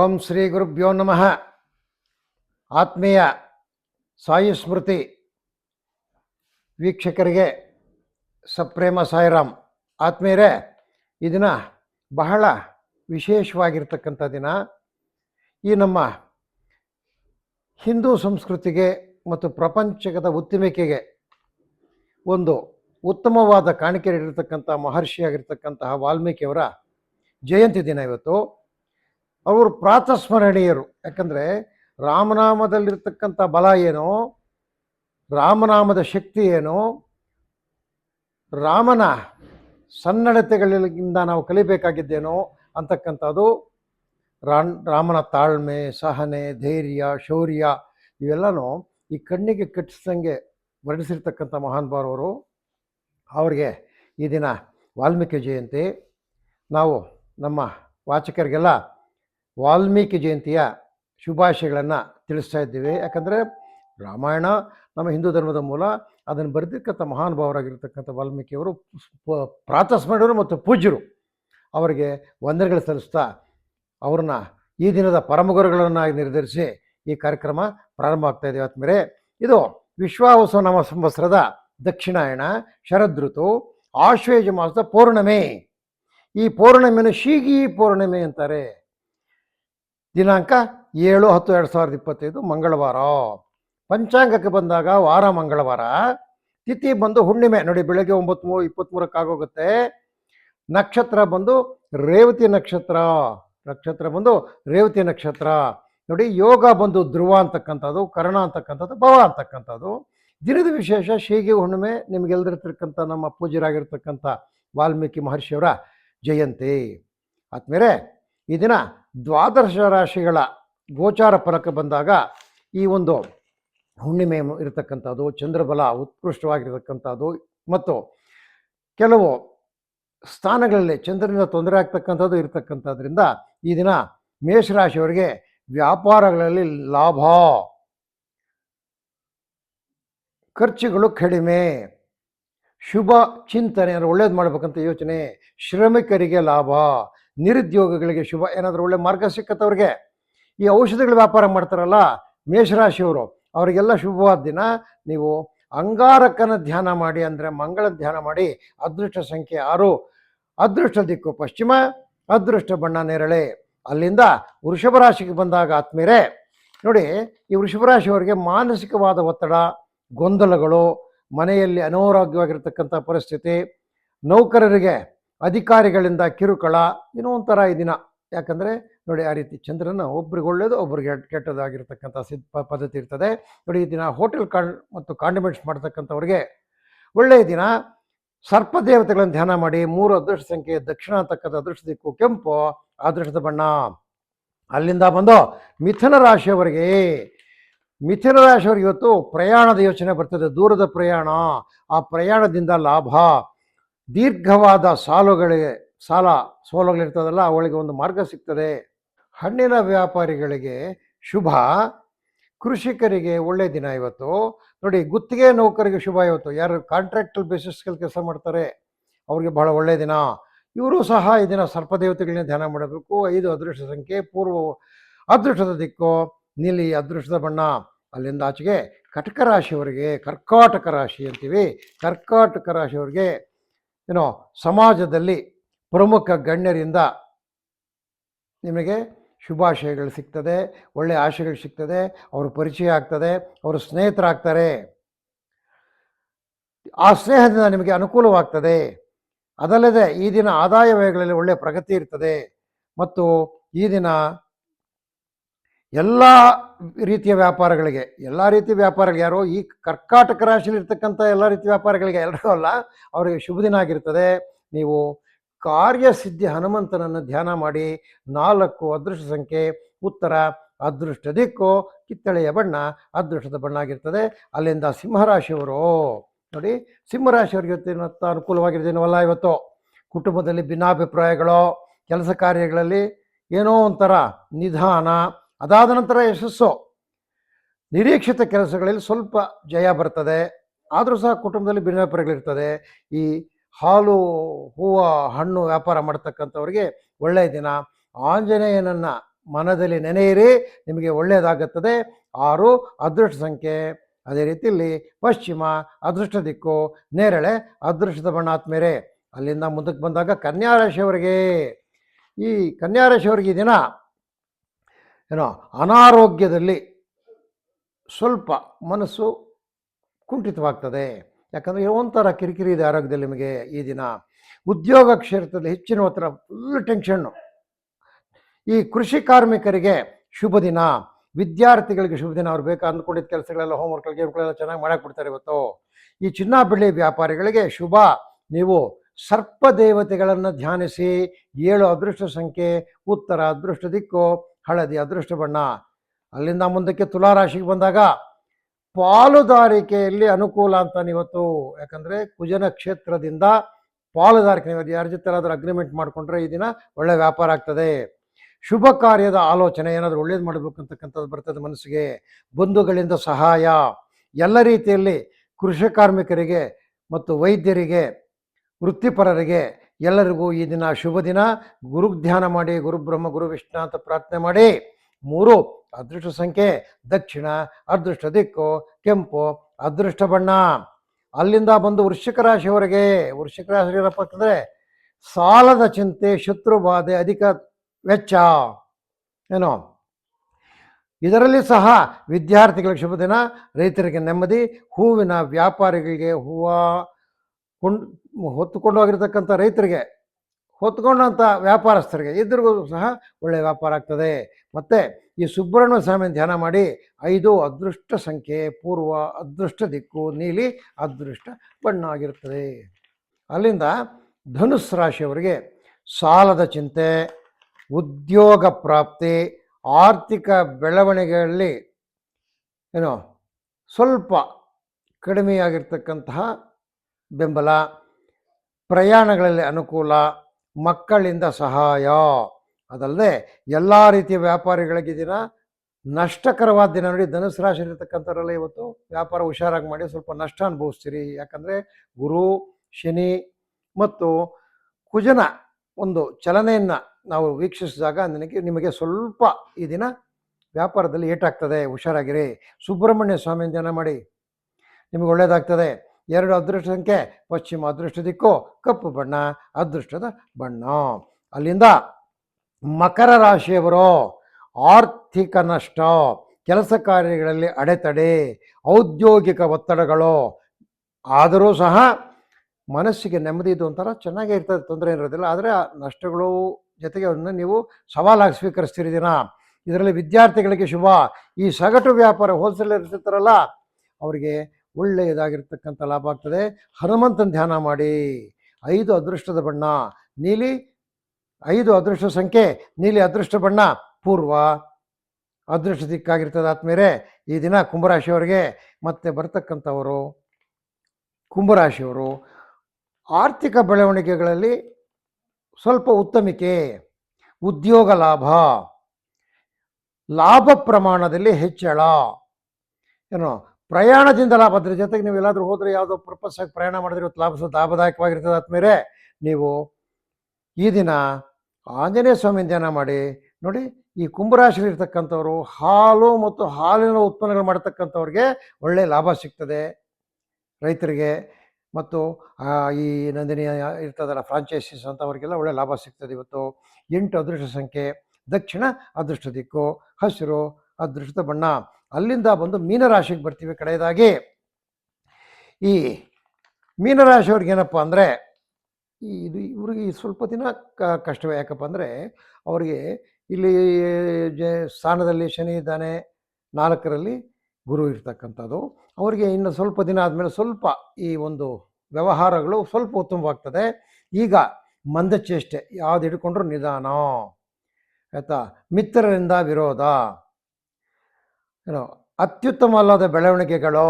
ಓಂ ಶ್ರೀ ಗುರುಭ್ಯೋ ನಮಃ. ಆತ್ಮೀಯ ಸಾಯಿ ಸ್ಮೃತಿ ವೀಕ್ಷಕರಿಗೆ ಸಪ್ರೇಮ ಸಾಯಿರಾಮ್. ಆತ್ಮೀಯರೇ, ಈ ಬಹಳ ವಿಶೇಷವಾಗಿರ್ತಕ್ಕಂಥ ದಿನ. ಈ ನಮ್ಮ ಹಿಂದೂ ಸಂಸ್ಕೃತಿಗೆ ಮತ್ತು ಪ್ರಪಂಚದ ಉತ್ತಿಮಿಕೆಗೆ ಒಂದು ಉತ್ತಮವಾದ ಕಾಣಿಕೆ ನೀಡಿರ್ತಕ್ಕಂಥ ಮಹರ್ಷಿಯಾಗಿರ್ತಕ್ಕಂತಹ ವಾಲ್ಮೀಕಿಯವರ ಜಯಂತಿ ದಿನ ಇವತ್ತು. ಅವರು ಪ್ರಾತಸ್ಮರಣೀಯರು. ಯಾಕಂದರೆ ರಾಮನಾಮದಲ್ಲಿರ್ತಕ್ಕಂಥ ಬಲ ಏನು? ರಾಮನಾಮದ ಶಕ್ತಿ ಏನು? ರಾಮನ ಸನ್ನಡತೆಗಳಿಂದ ನಾವು ಕಲಿಬೇಕಾಗಿದ್ದೇನೋ ಅಂತಕ್ಕಂಥದ್ದು ರಾಮ್ ರಾಮನ ತಾಳ್ಮೆ, ಸಹನೆ, ಧೈರ್ಯ, ಶೌರ್ಯ ಇವೆಲ್ಲನೂ ಈ ಕಣ್ಣಿಗೆ ಕಟ್ಟಿಸ್ದಂಗೆ ವರ್ಣಿಸಿರ್ತಕ್ಕಂಥ ಮಹಾನುಭಾವರವರು ಅವರಿಗೆ ಈ ದಿನ ವಾಲ್ಮೀಕಿ ಜಯಂತಿ. ನಾವು ನಮ್ಮ ವಾಚಕರಿಗೆಲ್ಲ ವಾಲ್ಮೀಕಿ ಜಯಂತಿಯ ಶುಭಾಶಯಗಳನ್ನು ತಿಳಿಸ್ತಾ ಇದ್ದೀವಿ. ಯಾಕಂದರೆ ರಾಮಾಯಣ ನಮ್ಮ ಹಿಂದೂ ಧರ್ಮದ ಮೂಲ. ಅದನ್ನು ಬರೆದಿರ್ತಕ್ಕಂಥ ಮಹಾನುಭಾವರಾಗಿರ್ತಕ್ಕಂಥ ವಾಲ್ಮೀಕಿಯವರು ಪ್ರಾತಸ್ಮರಣರು ಮತ್ತು ಪೂಜ್ಯರು. ಅವರಿಗೆ ವಂದನೆಗಳು ಸಲ್ಲಿಸ್ತಾ ಅವ್ರನ್ನ ಈ ದಿನದ ಪರಮಗುರುಗಳನ್ನಾಗಿ ನಿರ್ಧರಿಸಿ ಈ ಕಾರ್ಯಕ್ರಮ ಪ್ರಾರಂಭ ಆಗ್ತಾ ಇದೆ ಆತ್ಮೀಯರೇ ಇದು ವಿಶ್ವಾವಸು ನಮ್ಮ ಸಂವತ್ಸರದ ದಕ್ಷಿಣಾಯಣ ಶರದೃತು ಆಶ್ವೇಜ ಮಾಸದ ಪೌರ್ಣಮಿ. ಈ ಪೌರ್ಣಮಿಯನ್ನು ಶೀಗಿ ಪೌರ್ಣಮೆ ಅಂತಾರೆ. ದಿನಾಂಕ ಏಳು ಹತ್ತು ಎರಡು ಸಾವಿರದ ಇಪ್ಪತ್ತೈದು ಮಂಗಳವಾರ. ಪಂಚಾಂಗಕ್ಕೆ ಬಂದಾಗ ವಾರ ಮಂಗಳವಾರ. ತಿಥಿ ಬಂದು ಹುಣ್ಣಿಮೆ, ನೋಡಿ ಬೆಳಗ್ಗೆ ಒಂಬತ್ತು ಮೂರು ಇಪ್ಪತ್ತ್ಮೂರಕ್ಕೆ ಆಗೋಗುತ್ತೆ. ನಕ್ಷತ್ರ ಬಂದು ರೇವತಿ ನಕ್ಷತ್ರ. ನಕ್ಷತ್ರ ಬಂದು ರೇವತಿ ನಕ್ಷತ್ರ. ನೋಡಿ ಯೋಗ ಬಂದು ಧ್ರುವ ಅಂತಕ್ಕಂಥದ್ದು, ಕರ್ಣ ಅಂತಕ್ಕಂಥದ್ದು, ಭವ ಅಂತಕ್ಕಂಥದ್ದು. ದಿನದ ವಿಶೇಷ ಶೀಗಿ ಹುಣ್ಣಿಮೆ ನಿಮಗೆಲ್ದಿರ್ತಕ್ಕಂಥ ನಮ್ಮ ಪೂಜ್ಯರಾಗಿರ್ತಕ್ಕಂಥ ವಾಲ್ಮೀಕಿ ಮಹರ್ಷಿಯವರ ಜಯಂತಿ. ಆದ್ಮೇಲೆ ಈ ದಿನ ದ್ವಾದಶ ರಾಶಿಗಳ ಗೋಚಾರ ಫಲಕ್ಕೆ ಬಂದಾಗ ಈ ಒಂದು ಹುಣ್ಣಿಮೆ ಇರತಕ್ಕಂಥದ್ದು, ಚಂದ್ರಬಲ ಉತ್ಕೃಷ್ಟವಾಗಿರತಕ್ಕಂಥದ್ದು ಮತ್ತು ಕೆಲವು ಸ್ಥಾನಗಳಲ್ಲಿ ಚಂದ್ರನಿಂದ ತೊಂದರೆ ಆಗ್ತಕ್ಕಂಥದ್ದು ಇರತಕ್ಕಂಥದ್ರಿಂದ ಈ ದಿನ ಮೇಷರಾಶಿಯವರಿಗೆ ವ್ಯಾಪಾರಗಳಲ್ಲಿ ಲಾಭ. ಖರ್ಚುಗಳು ಕಡಿಮೆ. ಶುಭ ಚಿಂತನೆ ಅಂದರೆ ಒಳ್ಳೇದು ಮಾಡಬೇಕಂತ ಯೋಚನೆ. ಶ್ರಮಿಕರಿಗೆ ಲಾಭ. ನಿರುದ್ಯೋಗಿಗಳಿಗೆ ಶುಭ, ಏನಾದರೂ ಒಳ್ಳೆ ಮಾರ್ಗ ಸಿಕ್ಕತ್ತವ್ರಿಗೆ. ಈ ಔಷಧಿಗಳ ವ್ಯಾಪಾರ ಮಾಡ್ತಾರಲ್ಲ, ಮೇಷರಾಶಿಯವರು, ಅವರಿಗೆಲ್ಲ ಶುಭವಾದ ದಿನ. ನೀವು ಅಂಗಾರಕನ ಧ್ಯಾನ ಮಾಡಿ ಅಂದರೆ ಮಂಗಳ ಧ್ಯಾನ ಮಾಡಿ, ಅದೃಷ್ಟ ಸಂಖ್ಯೆ ಆರು. ಅದೃಷ್ಟ ದಿಕ್ಕು ಪಶ್ಚಿಮ, ಅದೃಷ್ಟ ಬಣ್ಣ ನೇರಳೆ. ಅಲ್ಲಿಂದ ವೃಷಭ ರಾಶಿಗೆ ಬಂದಾಗ ಆತ್ಮೀರೆ ನೋಡಿ ಈ ವೃಷಭ ರಾಶಿಯವರಿಗೆ ಮಾನಸಿಕವಾದ ಒತ್ತಡ, ಗೊಂದಲಗಳು, ಮನೆಯಲ್ಲಿ ಅನಾರೋಗ್ಯವಾಗಿರ್ತಕ್ಕಂಥ ಪರಿಸ್ಥಿತಿ, ನೌಕರರಿಗೆ ಅಧಿಕಾರಿಗಳಿಂದ ಕಿರುಕುಳ, ಏನೋ ಒಂಥರ ಈ ದಿನ. ಯಾಕಂದರೆ ನೋಡಿ ಆ ರೀತಿ ಚಂದ್ರನ ಒಬ್ರಿಗೆ ಒಳ್ಳೇದು, ಒಬ್ರಿಗೆ ಕೆಟ್ಟ- ಕೆಟ್ಟದಾಗಿರ್ತಕ್ಕಂಥ ಸಿದ್ ಪದ್ಧತಿ ಇರ್ತದೆ. ನೋಡಿ ಈ ದಿನ ಹೋಟೆಲ್ ಕಾಂಡ್ ಮತ್ತು ಕಾಂಡಿಮೆಂಟ್ಸ್ ಮಾಡ್ತಕ್ಕಂಥವ್ರಿಗೆ ಒಳ್ಳೆಯ ದಿನ. ಸರ್ಪ ದೇವತೆಗಳನ್ನು ಧ್ಯಾನ ಮಾಡಿ, ಮೂರು ಅದೃಷ್ಟ ಸಂಖ್ಯೆ ದಕ್ಷಿಣ ಅಂತಕ್ಕಂಥ ಅದೃಷ್ಟ ದಿಕ್ಕು ಕೆಂಪು, ಅದೃಷ್ಟದ ಬಣ್ಣ. ಅಲ್ಲಿಂದ ಬಂದು ಮಿಥುನ ರಾಶಿಯವರಿಗೆ ಮಿಥುನ ರಾಶಿಯವರಿಗೆ ಇವತ್ತು ಪ್ರಯಾಣದ ಯೋಚನೆ ಬರ್ತದೆ, ದೂರದ ಪ್ರಯಾಣ. ಆ ಪ್ರಯಾಣದಿಂದ ಲಾಭ. ದೀರ್ಘವಾದ ಸಾಲುಗಳಿಗೆ ಸಾಲ ಸೋಲುಗಳಿರ್ತದಲ್ಲ, ಅವಳಿಗೆ ಒಂದು ಮಾರ್ಗ ಸಿಗ್ತದೆ. ಹಣ್ಣಿನ ವ್ಯಾಪಾರಿಗಳಿಗೆ ಶುಭ. ಕೃಷಿಕರಿಗೆ ಒಳ್ಳೆಯ ದಿನ ಇವತ್ತು. ನೋಡಿ, ಗುತ್ತಿಗೆ ನೌಕರಿಗೆ ಶುಭ ಇವತ್ತು. ಯಾರು ಕಾಂಟ್ರಾಕ್ಟಲ್ ಬೇಸಿಸ್ಗಳು ಕೆಲಸ ಮಾಡ್ತಾರೆ, ಅವ್ರಿಗೆ ಬಹಳ ಒಳ್ಳೆಯ ದಿನ. ಇವರು ಸಹ ಈ ದಿನ ಸರ್ಪದೇವತೆಗಳನ್ನ ಧ್ಯಾನ ಮಾಡಬೇಕು. ಐದು ಅದೃಷ್ಟ ಸಂಖ್ಯೆ, ಪೂರ್ವ ಅದೃಷ್ಟದ ದಿಕ್ಕು, ನೀಲಿ ಅದೃಷ್ಟದ ಬಣ್ಣ. ಅಲ್ಲಿಂದ ಆಚೆಗೆ ಕಟಕ ರಾಶಿಯವರಿಗೆ ಕರ್ಕಾಟಕ ರಾಶಿ ಅಂತೀವಿ. ಕರ್ಕಾಟಕ ರಾಶಿಯವರಿಗೆ ಏನೋ ಸಮಾಜದಲ್ಲಿ ಪ್ರಮುಖ ಗಣ್ಯರಿಂದ ನಿಮಗೆ ಶುಭಾಶಯಗಳು ಸಿಗ್ತದೆ ಒಳ್ಳೆಯ ಆಶಯಗಳು ಸಿಗ್ತದೆ, ಅವರು ಪರಿಚಯ ಆಗ್ತದೆ, ಅವರು ಸ್ನೇಹಿತರಾಗ್ತಾರೆ. ಆ ಸ್ನೇಹದಿಂದ ನಿಮಗೆ ಅನುಕೂಲವಾಗ್ತದೆ. ಅದಲ್ಲದೆ ಈ ದಿನ ಆದಾಯ ವ್ಯಯಗಳಲ್ಲಿ ಒಳ್ಳೆಯ ಪ್ರಗತಿ ಇರ್ತದೆ. ಮತ್ತು ಈ ದಿನ ಎಲ್ಲ ರೀತಿಯ ವ್ಯಾಪಾರಗಳಿಗೆ, ಎಲ್ಲ ರೀತಿಯ ವ್ಯಾಪಾರಗಳಿಗೆ ಯಾರೋ ಈ ಕರ್ಕಾಟಕ ರಾಶಿಯಲ್ಲಿ ಇರ್ತಕ್ಕಂಥ ಎಲ್ಲ ರೀತಿಯ ವ್ಯಾಪಾರಗಳಿಗೆ ಎಲ್ಲರೂ ಅಲ್ಲ, ಅವರಿಗೆ ಶುಭ ದಿನ ಆಗಿರ್ತದೆ. ನೀವು ಕಾರ್ಯಸಿದ್ಧಿ ಹನುಮಂತನನ್ನು ಧ್ಯಾನ ಮಾಡಿ, ನಾಲ್ಕು ಅದೃಷ್ಟ ಸಂಖ್ಯೆ, ಉತ್ತರ ಅದೃಷ್ಟ ದಿಕ್ಕು, ಕಿತ್ತಳೆಯ ಬಣ್ಣ ಅದೃಷ್ಟದ ಬಣ್ಣ ಆಗಿರ್ತದೆ. ಅಲ್ಲಿಂದ ಸಿಂಹರಾಶಿಯವರು, ನೋಡಿ ಸಿಂಹರಾಶಿಯವರಿಗೆ ಇವತ್ತಿನ ಅನುಕೂಲವಾಗಿರೋದೇನವಲ್ಲ ಇವತ್ತು? ಕುಟುಂಬದಲ್ಲಿ ಭಿನ್ನಾಭಿಪ್ರಾಯಗಳು, ಕೆಲಸ ಕಾರ್ಯಗಳಲ್ಲಿ ಏನೋ ಒಂಥರ ನಿಧಾನ ಅದಾದ ನಂತರ ಯಶಸ್ಸು. ನಿರೀಕ್ಷಿತ ಕೆಲಸಗಳಲ್ಲಿ ಸ್ವಲ್ಪ ಜಯ ಬರ್ತದೆ. ಆದರೂ ಸಹ ಕುಟುಂಬದಲ್ಲಿ ಭಿನ್ನಾಭಿಪ್ರಾಯಗಳಿರ್ತದೆ. ಈ ಹಾಲು, ಹೂವು, ಹಣ್ಣು ವ್ಯಾಪಾರ ಮಾಡ್ತಕ್ಕಂಥವ್ರಿಗೆ ಒಳ್ಳೆಯ ದಿನ. ಆಂಜನೇಯನನ್ನು ಮನದಲ್ಲಿ ನೆನೆಯಿರಿ, ನಿಮಗೆ ಒಳ್ಳೆಯದಾಗುತ್ತದೆ. ಆರು, ಅದೃಷ್ಟ ಸಂಖ್ಯೆ. ಅದೇ ರೀತಿಯಲ್ಲಿ ಪಶ್ಚಿಮ, ಅದೃಷ್ಟ ದಿಕ್ಕು, ನೇರಳೆ, ಅದೃಷ್ಟದ ಬಣ್ಣ ಅಲ್ಲಿಂದ ಮುಂದಕ್ಕೆ ಬಂದಾಗ ಕನ್ಯಾರಾಶಿಯವರಿಗೆ ಈ ಕನ್ಯಾರಾಶಿಯವರಿಗೆ ದಿನ ಏನೋ ಅನಾರೋಗ್ಯದಲ್ಲಿ ಸ್ವಲ್ಪ ಮನಸ್ಸು ಕುಂಠಿತವಾಗ್ತದೆ. ಯಾಕಂದರೆ ಒಂಥರ ಕಿರಿಕಿರಿ ಇದೆ ಆರೋಗ್ಯದಲ್ಲಿ ನಿಮಗೆ ಈ ದಿನ. ಉದ್ಯೋಗ ಕ್ಷೇತ್ರದಲ್ಲಿ ಹೆಚ್ಚಿನ ಒತ್ತಡ ಫುಲ್ ಟೆನ್ಷನ್ನು ಈ ಕೃಷಿ ಕಾರ್ಮಿಕರಿಗೆ ಶುಭ ದಿನ. ವಿದ್ಯಾರ್ಥಿಗಳಿಗೆ ಶುಭ ದಿನ. ಅವ್ರು ಬೇಕಾ ಅಂದ್ಕೊಂಡಿದ್ದ ಕೆಲಸಗಳೆಲ್ಲ ಹೋಮ್ವರ್ಕ್ಗಳಿಗೆ ಇವುಗಳೆಲ್ಲ ಚೆನ್ನಾಗಿ ಮಾಡಕ್ಕೆ ಬಿಡ್ತಾರೆ ಇವತ್ತು. ಈ ಚಿನ್ನ ಬೆಳ್ಳಿ ವ್ಯಾಪಾರಿಗಳಿಗೆ ಶುಭ. ನೀವು ಸರ್ಪ ದೇವತೆಗಳನ್ನು ಧ್ಯಾನಿಸಿ, ಏಳು ಅದೃಷ್ಟ ಸಂಖ್ಯೆ, ಉತ್ತರ ಅದೃಷ್ಟ ದಿಕ್ಕು ಹಳದಿ ಅದೃಷ್ಟ ಬಣ್ಣ. ಅಲ್ಲಿಂದ ಮುಂದಕ್ಕೆ ತುಲಾರಾಶಿಗೆ ಬಂದಾಗ ಪಾಲುದಾರಿಕೆಯಲ್ಲಿ ಅನುಕೂಲ ಅಂತ ಇವತ್ತು ಯಾಕಂದರೆ ಕುಜನ ಕ್ಷೇತ್ರದಿಂದ ಪಾಲುದಾರಿಕೆ ನೀವು ಯಾರ ಜೊತೆ ಏನಾದರೂ ಅಗ್ರಿಮೆಂಟ್ ಮಾಡಿಕೊಂಡ್ರೆ ಈ ದಿನ ಒಳ್ಳೆ ವ್ಯಾಪಾರ ಆಗ್ತದೆ. ಶುಭ ಕಾರ್ಯದ ಆಲೋಚನೆ ಏನಾದರೂ ಒಳ್ಳೇದು ಮಾಡಬೇಕು ಅಂತಕ್ಕಂಥದ್ದು ಬರ್ತದೆ ಮನಸ್ಸಿಗೆ. ಬಂಧುಗಳಿಂದ ಸಹಾಯ. ಎಲ್ಲ ರೀತಿಯಲ್ಲಿ ಕೃಷಿ ಕಾರ್ಮಿಕರಿಗೆ ಮತ್ತು ವೈದ್ಯರಿಗೆ, ವೃತ್ತಿಪರರಿಗೆ ಎಲ್ಲರಿಗೂ ಈ ದಿನ ಶುಭ ದಿನ. ಗುರು ಧ್ಯಾನ ಮಾಡಿ, ಗುರು ಬ್ರಹ್ಮ, ಗುರು ವಿಷ್ಣು ಅಂತ ಪ್ರಾರ್ಥನೆ ಮಾಡಿ. ಮೂರು, ಅದೃಷ್ಟ ಸಂಖ್ಯೆ, ದಕ್ಷಿಣ, ಅದೃಷ್ಟ ದಿಕ್ಕು, ಕೆಂಪು, ಅದೃಷ್ಟ ಬಣ್ಣ. ಅಲ್ಲಿಂದ ಬಂದು ವೃಶ್ಚಿಕ ರಾಶಿಯವರೆಗೆ, ವೃಶ್ಚಿಕ ರಾಶಿ ಏನಪ್ಪ ಅಂತಂದರೆ ಸಾಲದ ಚಿಂತೆ, ಶತ್ರು ಬಾಧೆ, ಅಧಿಕ ವೆಚ್ಚ. ಏನೋ? ಇದರಲ್ಲಿ ಸಹ ವಿದ್ಯಾರ್ಥಿಗಳಿಗೆ ಶುಭ ದಿನ. ರೈತರಿಗೆ ನೆಮ್ಮದಿ. ಹೂವಿನ ವ್ಯಾಪಾರಿಗಳಿಗೆ ಹೂವು ಕೊಂಡು, ಹೊತ್ತುಕೊಂಡು ಹೋಗಿರ್ತಕ್ಕಂಥ ರೈತರಿಗೆ ಹೊತ್ಕೊಂಡಂಥ ವ್ಯಾಪಾರಸ್ಥರಿಗೆ ಇದ್ರಿಗೂ ಸಹ ಒಳ್ಳೆಯ ವ್ಯಾಪಾರ ಆಗ್ತದೆ. ಮತ್ತು ಈ ಸುಬ್ರಹ್ಮಣ್ಯ ಸ್ವಾಮಿ ಧ್ಯಾನ ಮಾಡಿ, ಐದು ಅದೃಷ್ಟ ಸಂಖ್ಯೆ, ಪೂರ್ವ ಅದೃಷ್ಟ ದಿಕ್ಕು, ನೀಲಿ ಅದೃಷ್ಟ ಬಣ್ಣ ಆಗಿರುತ್ತದೆ ಅಲ್ಲಿಂದ ಧನುಸ್ ರಾಶಿಯವರಿಗೆ ಸಾಲದ ಚಿಂತೆ, ಉದ್ಯೋಗ ಪ್ರಾಪ್ತಿ, ಆರ್ಥಿಕ ಬೆಳವಣಿಗೆಯಲ್ಲಿ ಏನು ಸ್ವಲ್ಪ ಕಡಿಮೆಯಾಗಿರ್ತಕ್ಕಂತಹ ಬೆಂಬಲ, ಪ್ರಯಾಣಗಳಲ್ಲಿ ಅನುಕೂಲ, ಮಕ್ಕಳಿಂದ ಸಹಾಯ. ಅದಲ್ಲದೆ ಎಲ್ಲ ರೀತಿಯ ವ್ಯಾಪಾರಿಗಳಿಗೆ ದಿನ ನಷ್ಟಕರವಾದ ದಿನ ನೋಡಿ, ಧನುಸು ರಾಶಿ ಇರತಕ್ಕಂಥವರೆಲ್ಲ ಇವತ್ತು ವ್ಯಾಪಾರ ಹುಷಾರಾಗಿ ಮಾಡಿ ಸ್ವಲ್ಪ ನಷ್ಟ ಅನುಭವಿಸ್ತೀರಿ. ಯಾಕಂದರೆ ಗುರು, ಶನಿ ಮತ್ತು ಕುಜನ ಒಂದು ಚಲನೆಯನ್ನು ನಾವು ವೀಕ್ಷಿಸಿದಾಗ ನನಗೆ, ನಿಮಗೆ ಸ್ವಲ್ಪ ಈ ದಿನ ವ್ಯಾಪಾರದಲ್ಲಿ ಏಟಾಗ್ತದೆ. ಹುಷಾರಾಗಿರಿ. ಸುಬ್ರಹ್ಮಣ್ಯ ಸ್ವಾಮಿ ಧ್ಯಾನ ಮಾಡಿ. ನಿಮಗೆ ಒಳ್ಳೆಯದಾಗ್ತದೆ ಎರಡು ಅದೃಷ್ಟ ಸಂಖ್ಯೆ, ಪಶ್ಚಿಮ ಅದೃಷ್ಟ ದಿಕ್ಕು, ಕಪ್ಪು ಬಣ್ಣ, ಅದೃಷ್ಟದ ಬಣ್ಣ. ಅಲ್ಲಿಂದ ಮಕರ ರಾಶಿಯವರು, ಆರ್ಥಿಕ ನಷ್ಟ, ಕೆಲಸ ಕಾರ್ಯಗಳಲ್ಲಿ ಅಡೆತಡೆ, ಔದ್ಯೋಗಿಕ ಒತ್ತಡಗಳು, ಆದರೂ ಸಹ ಮನಸ್ಸಿಗೆ ನೆಮ್ಮದಿ ಇದು ಒಂಥರ ಚೆನ್ನಾಗೇ ಇರ್ತದೆ, ತೊಂದರೆ ಇರೋದಿಲ್ಲ. ಆದರೆ ನಷ್ಟಗಳು ಜೊತೆಗೆ ಅದನ್ನು ನೀವು ಸವಾಲಾಗಿ ಸ್ವೀಕರಿಸ್ತೀರಿ ದಿನ. ಇದರಲ್ಲಿ ವಿದ್ಯಾರ್ಥಿಗಳಿಗೆ ಶುಭ. ಈ ಸಗಟು ವ್ಯಾಪಾರ ಹೋಲ್ಸೇಲರ್ ಇರ್ತಿರ್ತಾರಲ್ಲ, ಅವರಿಗೆ ಒಳ್ಳೆಯದಾಗಿರ್ತಕ್ಕಂಥ ಲಾಭ ಆಗ್ತದೆ. ಹನುಮಂತನ ಧ್ಯಾನ ಮಾಡಿ. ಐದು ಅದೃಷ್ಟದ ಬಣ್ಣ, ನೀಲಿ ಐದು ಅದೃಷ್ಟ ಸಂಖ್ಯೆ, ನೀಲಿ ಅದೃಷ್ಟ ಬಣ್ಣ, ಪೂರ್ವ ಅದೃಷ್ಟ ದಿಕ್ಕಾಗಿರ್ತದೆ ಆದ್ಮೇಲೆ ಈ ದಿನ ಕುಂಭರಾಶಿಯವರಿಗೆ ಮತ್ತೆ ಬರ್ತಕ್ಕಂಥವರು, ಕುಂಭರಾಶಿಯವರು ಆರ್ಥಿಕ ಬೆಳವಣಿಗೆಗಳಲ್ಲಿ ಸ್ವಲ್ಪ ಉತ್ತಮಿಕೆ, ಉದ್ಯೋಗ ಲಾಭ ಲಾಭ ಪ್ರಮಾಣದಲ್ಲಿ ಹೆಚ್ಚಳ. ಏನು ಪ್ರಯಾಣದಿಂದ ಲಾಭ ಅದ್ರ ಜೊತೆಗೆ ನೀವು ಎಲ್ಲಾದರೂ ಹೋದರೆ ಯಾವುದೋ ಪರ್ಪಸ್ ಆಗಿ ಪ್ರಯಾಣ ಮಾಡಿದ್ರೆ ಇವತ್ತು ಲಾಭ ಲಾಭದಾಯಕವಾಗಿರ್ತದೆ. ಆದ್ಮೇಲೆ ನೀವು ಈ ದಿನ ಆಂಜನೇಯ ಸ್ವಾಮಿ ಧ್ಯಾನ ಮಾಡಿ, ನೋಡಿ ಈ ಕುಂಭರಾಶಿಯಲ್ಲಿ ಇರ್ತಕ್ಕಂಥವ್ರು ಹಾಲು ಮತ್ತು ಹಾಲಿನ ಉತ್ಪನ್ನಗಳು ಮಾಡ್ತಕ್ಕಂಥವ್ರಿಗೆ ಒಳ್ಳೆ ಲಾಭ ಸಿಗ್ತದೆ. ರೈತರಿಗೆ ಮತ್ತು ಈ ನಂದಿನಿ ಇರ್ತದಲ್ಲ ಫ್ರಾಂಚೈಸಿಸ್ ಅಂತವರಿಗೆಲ್ಲ ಒಳ್ಳೆ ಲಾಭ ಸಿಗ್ತದೆ ಇವತ್ತು. ಎಂಟು ಅದೃಷ್ಟ ಸಂಖ್ಯೆ, ದಕ್ಷಿಣ ಅದೃಷ್ಟ ದಿಕ್ಕು, ಹಸಿರು ಅದೃಷ್ಟದ ಬಣ್ಣ. ಅಲ್ಲಿಂದ ಬಂದು ಮೀನರಾಶಿಗೆ ಬರ್ತೀವಿ ಕಡೆಯದಾಗಿ. ಈ ಮೀನರಾಶಿಯವ್ರಿಗೆ ಏನಪ್ಪ ಅಂದರೆ ಇದು ಇವ್ರಿಗೆ ಸ್ವಲ್ಪ ದಿನ ಕ ಕಷ್ಟವೇ. ಯಾಕಪ್ಪ ಅಂದರೆ, ಅವರಿಗೆ ಇಲ್ಲಿ ಸ್ಥಾನದಲ್ಲಿ ಶನಿ ಇದ್ದಾನೆ, ನಾಲ್ಕರಲ್ಲಿ ಗುರು ಇರ್ತಕ್ಕಂಥದ್ದು. ಅವರಿಗೆ ಇನ್ನು ಸ್ವಲ್ಪ ದಿನ ಆದಮೇಲೆ ಸ್ವಲ್ಪ ಈ ಒಂದು ವ್ಯವಹಾರಗಳು ಸ್ವಲ್ಪ ಉತ್ತಮವಾಗ್ತದೆ. ಈಗ ಮಂದಚೇಷ್ಟೆ ಯಾವ್ದು ಹಿಡ್ಕೊಂಡ್ರು ನಿಧಾನ. ಆಯಿತಾ? ಮಿತ್ರರಿಂದ ವಿರೋಧ. ಏನೋ ಅತ್ಯುತ್ತಮ ಅಲ್ಲದ ಬೆಳವಣಿಗೆಗಳು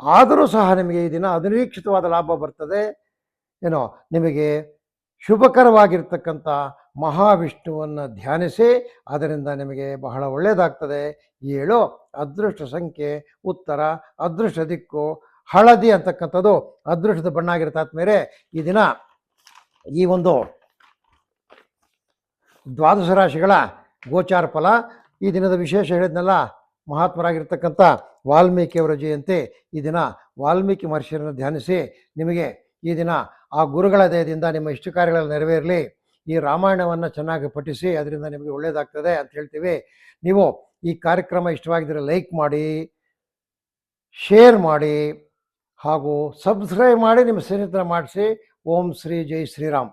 ಆದರೂ ಸಹ ನಿಮಗೆ ಈ ದಿನ ಅನಿರೀಕ್ಷಿತವಾದ ಲಾಭ ಬರ್ತದೆ. ಏನೋ ನಿಮಗೆ ಶುಭಕರವಾಗಿರ್ತಕ್ಕಂಥ ಮಹಾವಿಷ್ಣುವನ್ನು ಧ್ಯಾನಿಸಿ, ಅದರಿಂದ ನಿಮಗೆ ಬಹಳ ಒಳ್ಳೆಯದಾಗ್ತದೆ ಏಳು, ಅದೃಷ್ಟ ಸಂಖ್ಯೆ, ಉತ್ತರ, ಅದೃಷ್ಟ ದಿಕ್ಕು, ಹಳದಿ ಅಂತಕ್ಕಂಥದ್ದು ಅದೃಷ್ಟದ ಬಣ್ಣ ಆಗಿರುತ್ತೆ ಆದ್ಮೇಲೆ ಈ ದಿನ ಈ ಒಂದು ದ್ವಾದಶ ರಾಶಿಗಳ ಗೋಚಾರ ಫಲ ಈ ದಿನದ ವಿಶೇಷ ಹೇಳಿದ್ನಲ್ಲ, ಮಹಾತ್ಮರಾಗಿರ್ತಕ್ಕಂಥ ವಾಲ್ಮೀಕಿಯವರ ಜಯಂತಿ. ಈ ದಿನ ವಾಲ್ಮೀಕಿ ಮಹರ್ಷಿಯನ್ನು ಧ್ಯಾನಿಸಿ ನಿಮಗೆ ಈ ದಿನ ಆ ಗುರುಗಳ ದಯದಿಂದ ನಿಮ್ಮ ಇಷ್ಟ ಕಾರ್ಯಗಳಲ್ಲಿ ನೆರವೇರಲಿ. ಈ ರಾಮಾಯಣವನ್ನು ಚೆನ್ನಾಗಿ ಪಠಿಸಿ, ಅದರಿಂದ ನಿಮಗೆ ಒಳ್ಳೆಯದಾಗ್ತದೆ ಅಂತ ಹೇಳ್ತೀವಿ. ನೀವು ಈ ಕಾರ್ಯಕ್ರಮ ಇಷ್ಟವಾಗಿದ್ದರೆ ಲೈಕ್ ಮಾಡಿ, ಶೇರ್ ಮಾಡಿ, ಹಾಗೂ ಸಬ್ಸ್ಕ್ರೈಬ್ ಮಾಡಿ ನಿಮ್ಮ ಸ್ನೇಹಿತರ ಮಾಡಿಸಿ. ಓಂ ಶ್ರೀ ಜೈ ಶ್ರೀರಾಮ್.